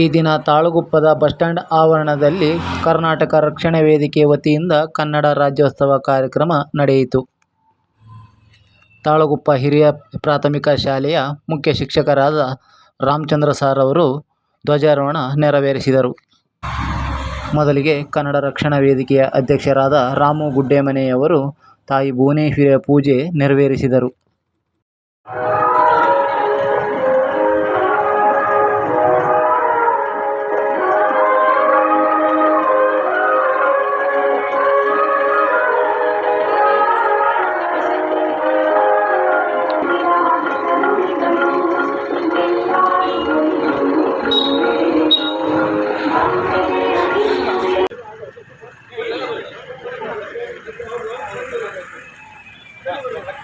ಈ ದಿನ ತಾಳಗುಪ್ಪದ ಬಸ್ಟ್ಯಾಂಡ್ ಆವರಣದಲ್ಲಿ ಕರ್ನಾಟಕ ರಕ್ಷಣಾ ವೇದಿಕೆ ವತಿಯಿಂದ ಕನ್ನಡ ರಾಜ್ಯೋತ್ಸವ ಕಾರ್ಯಕ್ರಮ ನಡೆಯಿತು. ತಾಳಗುಪ್ಪ ಹಿರಿಯ ಪ್ರಾಥಮಿಕ ಶಾಲೆಯ ಮುಖ್ಯ ಶಿಕ್ಷಕರಾದ ರಾಮಚಂದ್ರ ಸಾರ್ ಅವರು ಧ್ವಜಾರೋಹಣ ನೆರವೇರಿಸಿದರು. ಮೊದಲಿಗೆ ಕನ್ನಡ ರಕ್ಷಣಾ ವೇದಿಕೆಯ ಅಧ್ಯಕ್ಷರಾದ ರಾಮು ಗುಡ್ಡೇಮನೆಯವರು ತಾಯಿ ಭುವನೇಶ್ವರಿಯ ಪೂಜೆ ನೆರವೇರಿಸಿದರು.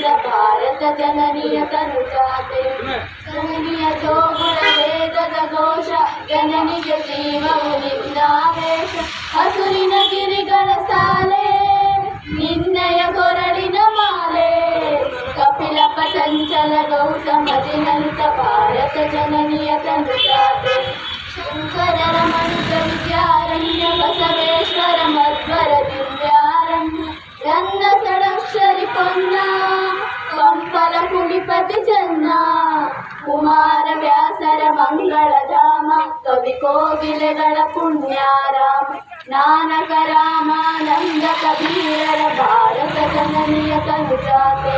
ಸೂರನರವತರಿಸಿದ ಭಾರತ ಜನನಿಯ ತನುಜಾತೆ ಜನನಿಯ ಜೋಗುಳ ವೇದದ ಘೋಷ ಜನನಿಗೆ ಜೀವವು ನಿಂದಾವೇಶ ಹಸುರಿನ ಗಿರಿಗಳ ಸಾಲೆ ನಿನ್ನಯ ಕೊರಳಿನ ಮಾಲೆ ಕಪಿಲ ಪತಂಚಲ ಗೌತಮ ಜಿನಂತ ಭಾರತ ಜನನಿಯ ಪಂಪಲ ಕುಡಿಪತಿ ಚೆನ್ನ ಕುಮಾರ ವ್ಯಾಸರ ಮಂಗಳಧಾಮ ಕವಿ ಕೋಗಿಲೆಗಳ ಪುಣ್ಯಾರಾಮ ನಾನಕ ರಾಮಾನಂದ ಕಬೀರರ ಭಾರತ ಜನನಿಯ ತನುಜಾತೆ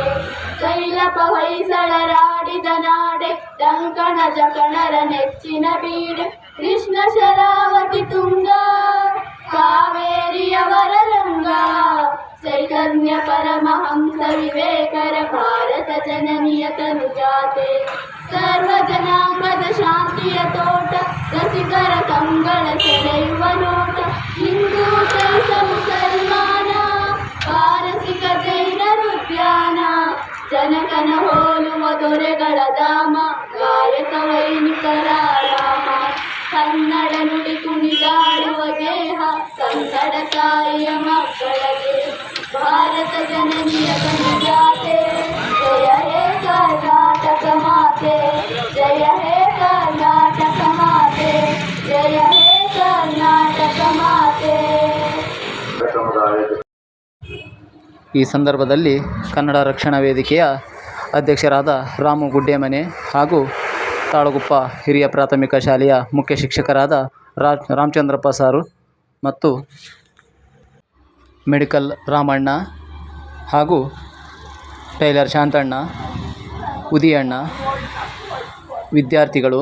ಕೈಲಪ ಹೊಯ್ಸಳರಾಡಿದ ನಾಡೆ ಡಂಕಣ ಜಕಣರ ನೆಚ್ಚಿನ ಬೀಡೆ ಕೃಷ್ಣ ಶರಾವತಿ ತುಂಗ ಕಾವೇರಿಯವರ ರಂಗ ಚೈತನ್ಯ ಪರಮಹಂಸ ವಿವೇಕರ ಭಾರತ ಜನನಿಯ ತನುಜಾತೆ ಸರ್ವ ಜನಾಂಗದ ಶಾಂತಿಯ ತೋಟ ರಸಿಕರ ಕಂಗಳ ಸೆಳೆಯುವ ನೋಟ ಹಿಂದೂ ಕ್ರೈಸ್ತ ಮುಸಲ್ಮಾನ ಪಾರಸಿಕ ಜೈನರು ಉದ್ಯಾನ ಜನಕನ ಹೋಲುವ ದೊರೆಗಳ ಧಾಮ ಗಾಯಕ ವೈನಿಕರ ರಾಮ ಕನ್ನಡ ನುಡಿ ಕುಣಿದಾಡುವ ಗೇಹ ಕನ್ನಡ ತಾಯಿಯ ಮಕ್ಕಳಗೆ ಭಾರತ ಜನನಿಯ ಜಯ ಹೇ ಕರ್ನಾಟಕ ಮಾತೆ ಜಯ ಹೇ ಕರ್ನಾಟಕ ಮಾತೆ ಜಯ ಹೇ ಕರ್ನಾಟಕ ಮಾತೆ ಈ ಸಂದರ್ಭದಲ್ಲಿ ಕನ್ನಡ ರಕ್ಷಣಾ ವೇದಿಕೆಯ ಅಧ್ಯಕ್ಷರಾದ ರಾಮು ಗುಡ್ಡೇಮನೆ ಹಾಗೂ ತಾಳಗುಪ್ಪ ಹಿರಿಯ ಪ್ರಾಥಮಿಕ ಶಾಲೆಯ ಮುಖ್ಯ ಶಿಕ್ಷಕರಾದ ರಾಮಚಂದ್ರಪ್ಪ ಸಾರು ಮತ್ತು ಮೆಡಿಕಲ್ ರಾಮಣ್ಣ ಹಾಗೂ ಟೈಲರ್ ಶಾಂತಣ್ಣ, ಉದಿಯಣ್ಣ, ವಿದ್ಯಾರ್ಥಿಗಳು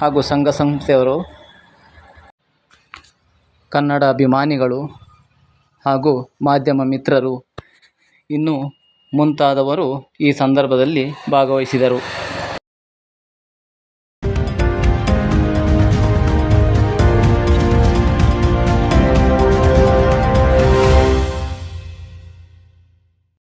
ಹಾಗೂ ಸಂಘ ಸಂಸ್ಥೆಯವರು, ಕನ್ನಡ ಅಭಿಮಾನಿಗಳು ಹಾಗೂ ಮಾಧ್ಯಮ ಮಿತ್ರರು ಇನ್ನೂ ಮುಂತಾದವರು ಈ ಸಂದರ್ಭದಲ್ಲಿ ಭಾಗವಹಿಸಿದರು.